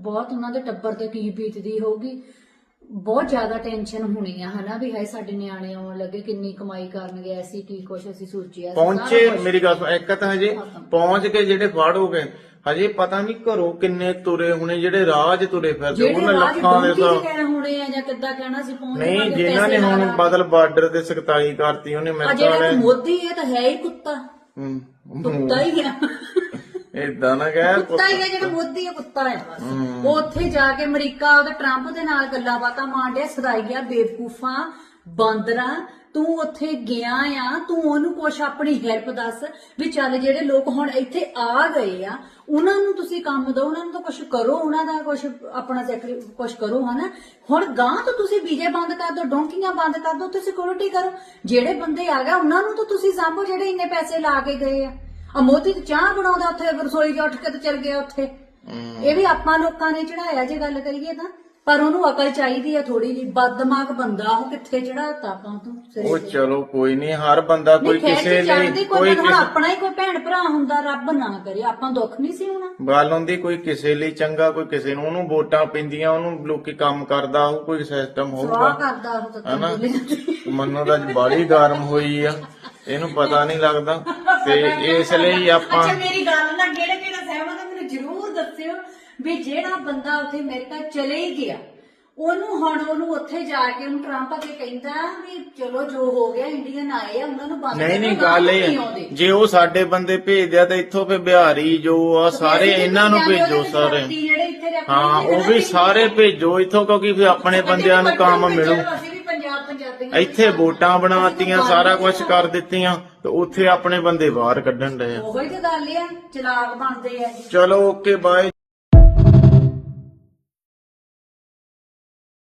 ਬਹੁਤ ਉਹਨਾਂ ਦੇ ਟੱਬਰ ਤੇ ਕੀ ਬੀਤਦੀ ਹੋਊਗੀ ਬਹੁਤ ਜ਼ਿਆਦਾ ਟੈਨਸ਼ਨ ਹੋਣੀ ਆ ਹਨਾ ਵੀ ਹਾਏ ਸਾਡੇ ਨਿਆਣੇ ਆਉਣ ਲੱਗੇ ਕਿੰਨੀ ਕਮਾਈ ਕਰਨਗੇ ਐਸੀ ਕੀ ਕੁਛ ਅਸੀਂ ਸੋਚਿਆ ਪਹੁੰਚੇ। ਮੇਰੀ ਗੱਲ ਸੁਣ ਇੱਕ ਤਾਂ ਹਜੇ ਪਹੁੰਚ ਕੇ ਜਿਹੜੇ ਫੜ ਹੋ ਗਏ ਹਜੇ ਪਤਾ ਨਹੀਂ ਘਰੋਂ ਕਿੰਨੇ ਤੁਰੇ ਹੁਣੇ ਜਿਹੜੇ ਰਾਜ ਤੁਰੇ ਫਿਰਦੇ ਉਹਨਾਂ ਲੱਖਾਂ ਦੇ ਕਹਿਣਾ ਹੋਣੇ ਆ ਜਾਂ ਕਿੱਦਾਂ ਕਹਿਣਾ ਸੀ ਪਹੁੰਚ ਨਹੀਂ ਜਿਨ੍ਹਾਂ ਨੇ ਹੁਣ। ਬਦਲ ਬਾਰਡਰ ਤੇ ਸਖਤਾਈ ਕਰਤੀ ਉਹਨੇ ਆ ਮੇਰੇ ਕੋਲ ਮੋਦੀ ਇਹ ਤਾਂ ਹੈ ਹੀ ਕੁੱਤਾ ਕੁੱਤਾ ਹੀ ਹੈ ਇਦਾਂ ਨਾ ਕਹਿ ਕੁੱਤਾ ਹੀ ਹੈ ਜਿਹੜਾ ਮੋਦੀ ਹੈ ਕੁੱਤਾ ਹੈ ਬਸ। ਉਹ ਉੱਥੇ ਜਾ ਕੇ ਅਮਰੀਕਾ ਉਹਦੇ ਟਰੰਪ ਦੇ ਨਾਲ ਗੱਲਾਂ ਬਾਤਾਂ ਮਾਰਦਿਆ ਸਦਾਈਆ ਬੇਵਕੂਫਾਂ ਬਾਂਦਰਾਂ ਤੂੰ ਉੱਥੇ ਗਿਆ ਆ ਤੂੰ ਉਹਨੂੰ ਕੁਛ ਆਪਣੀ ਹੈਲਪ ਦੱਸ ਵੀ ਚੱਲ ਜਿਹੜੇ ਲੋਕ ਹੁਣ ਇੱਥੇ ਆ ਗਏ ਆ ਉਹਨਾਂ ਨੂੰ ਤੁਸੀਂ ਕੰਮ ਦਿਓ ਉਹਨਾਂ ਨੂੰ ਤਾਂ ਕੁਛ ਕਰੋ ਉਹਨਾਂ ਦਾ ਕੁਛ ਆਪਣਾ ਕੁਛ ਕਰੋ ਹਨਾ? ਹੁਣ ਗਾਂ ਤੋਂ ਤੁਸੀਂ ਵੀਜ਼ੇ ਬੰਦ ਕਰ ਦਿਓ ਡੋਂਕੀਆਂ ਬੰਦ ਕਰ ਦਿਓ ਤੇ ਸਿਕਿਉਰਿਟੀ ਕਰੋ। ਜਿਹੜੇ ਬੰਦੇ ਆ ਗਏ ਉਹਨਾਂ ਨੂੰ ਤਾਂ ਤੁਸੀਂ ਸਾਂਭੋ ਜਿਹੜੇ ਇੰਨੇ ਪੈਸੇ ਲਾ ਕੇ ਗਏ ਆ। ਆ ਮੋਦੀ ਤੇ ਚਾਹ ਬਣਾਉਂਦਾ ਉੱਥੇ ਰਸੋਈ 'ਚ ਉੱਠ ਕੇ ਤੇ ਚਲ ਗਿਆ ਉੱਥੇ। ਇਹ ਵੀ ਆਪਾਂ ਲੋਕਾਂ ਨੇ ਚੜਾਇਆ ਜੇ ਗੱਲ ਕਰੀਏ ਤਾਂ। ਪਰ ਉਹਨੂੰ ਅਕਲ ਚਾਹੀਦੀ ਆ ਥੋੜੀ ਜੀ ਬਦਦਮਾਗ ਬੰਦਾ ਉਹ ਕਿੱਥੇ ਚੜਾਤਾ ਆਪਾਂ ਤੂੰ ਸਿਰੇ ਉਹ ਤੇ। ਚਲੋ ਕੋਈ ਨਹੀਂ ਹਰ ਬੰਦਾ ਕੋਈ ਨਹੀਂ, ਖੈਰ ਕਿਸੇ ਚੜ੍ਹਦੀ ਲਈ ਕੋਈ ਕੋਈ ਹੁਣ ਕਿਸੇ ਆਪਣਾ ਹੀ ਕੋਈ ਭੈਣ ਭਰਾ ਹੁੰਦਾ ਰੱਬ ਨਾ ਕਰੇ ਆਪਾਂ ਦੁੱਖ ਨਹੀਂ ਸੀ ਹੋਣਾ। ਗੱਲ ਹੁੰਦੀ ਕੋਈ ਕਿਸੇ ਲਈ ਚੰਗਾ ਕੋਈ ਕਿਸੇ ਨੂੰ ਉਹਨੂੰ ਵੋਟਾਂ ਪੈਂਦੀਆਂ ਉਹਨੂੰ ਲੋਕੀ ਕੰਮ ਕਰਦਾ ਉਹ ਕੋਈ ਸਿਸਟਮ ਸਵਾਹ ਹੋਊਗਾ ਕਰਦਾ ਉਹ ਤਾਂ ਹਨਾ? ਮਨੋਂ ਤਾਂ ਬਾੜੀ ਗਰਮ ਹੋਈ ਆ ਇਹਨੂੰ ਪਤਾ ਨਹੀਂ ਲੱਗਦਾ। ਤੇ ਇਸ ਲਈ ਆਪਾਂ ਅੱਛਾ ਮੇਰੀ ਗੱਲ ਨਾਲ ਕਿਹੜੇ ਕਿਹੜਾ ਸਹਿਮਤ ਹੈ ਮੈਨੂੰ ਜ਼ਰੂਰ ਦੱਸਿਓ ਵੀ ਜਿਹੜਾ ਬੰਦਾ ਉੱਥੇ ਅਮਰੀਕਾ ਚਲੇ ਹੀ ਗਿਆ ਉਹਨੂੰ ਹੁਣ ਉਹਨੂੰ ਉੱਥੇ ਜਾ ਕੇ ਉਹਨੂੰ ਟਰੰਪ ਅੱਗੇ ਕਹਿੰਦਾ ਵੀ ਚਲੋ ਜੋ ਹੋ ਗਿਆ ਇੰਡੀਅਨ ਆਏ ਆ ਉਹਨਾਂ ਨੂੰ ਬੰਦ ਨਹੀਂ ਨਹੀਂ ਗੱਲ ਇਹ। ਜੇ ਉਹ ਸਾਡੇ ਬੰਦੇ ਭੇਜਦੇ ਆ ਤਾਂ ਇੱਥੋਂ ਫੇ ਬਿਹਾਰੀ ਜੋ ਆ ਸਾਰੇ ਇਹਨਾਂ ਨੂੰ ਭੇਜੋ ਸਾਰੇ। ਵਿਅਕਤੀ ਜਿਹੜੇ ਇੱਥੇ ਰਹਿ ਹਾਂ ਉਹ ਵੀ ਸਾਰੇ ਭੇਜੋ ਇੱਥੋਂ ਕਿਉਂਕਿ ਫੇ ਆਪਣੇ ਬੰਦਿਆਂ ਨੂੰ ਕੰਮ ਮਿਲੂ ਅਸੀਂ ਵੀ ਪੰਜਾਬ ਪੰਜਾਬੀ ਇੱਥੇ ਵੋਟਾਂ ਬਣਾਤੀਆਂ ਸਾਰਾ ਕੁਝ ਕਰ ਦਿੱਤੀਆਂ ਤੇ ਉੱਥੇ ਆਪਣੇ ਬੰਦੇ ਬਾਹਰ ਕੱਢਣ ਡਏ ਆ। ਉਹੀ ਤੇ ਗੱਲ ਆ ਚਲਾਕ ਬਣਦੇ ਆ। ਚਲੋ ਓਕੇ ਬਾਏ।